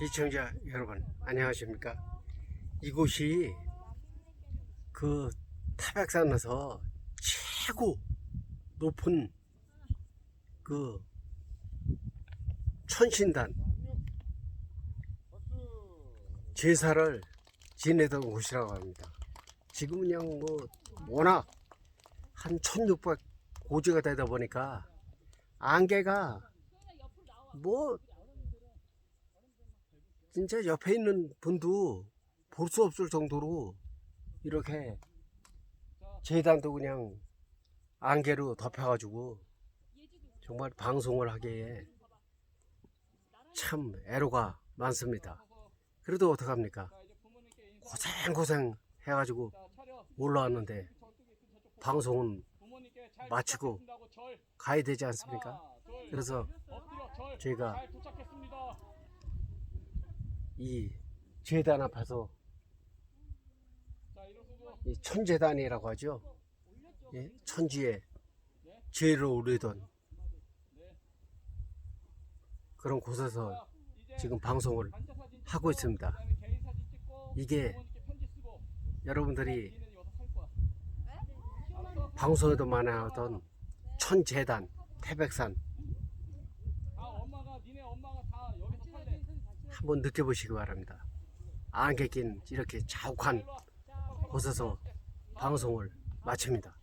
시청자 여러분 안녕하십니까? 이곳이 그 타백산에서 최고 높은 그 천신단 제사를 지내던 곳이라고 합니다. 지금은 그냥 뭐 워낙 한 1600 고지가 되다 보니까 안개가 뭐 진짜 옆에 있는 분도 볼 수 없을 정도로 이렇게 재단도 그냥 안개로 덮여가지고 정말 방송을 하기에 참 애로가 많습니다. 그래도 어떡합니까? 고생고생 해가지고 올라왔는데 방송은 마치고 가야 되지 않습니까? 그래서 저희가 이 재단 앞에서 이 천재단이라고 하죠. 예? 천지에 죄를 올리던 그런 곳에서 지금 방송을 하고 있습니다. 이게 여러분들이 방송에도 많이 하던 천재단 태백산 한번 느껴보시기 바랍니다. 안개 낀 이렇게 자욱한 곳에서 방송을 마칩니다.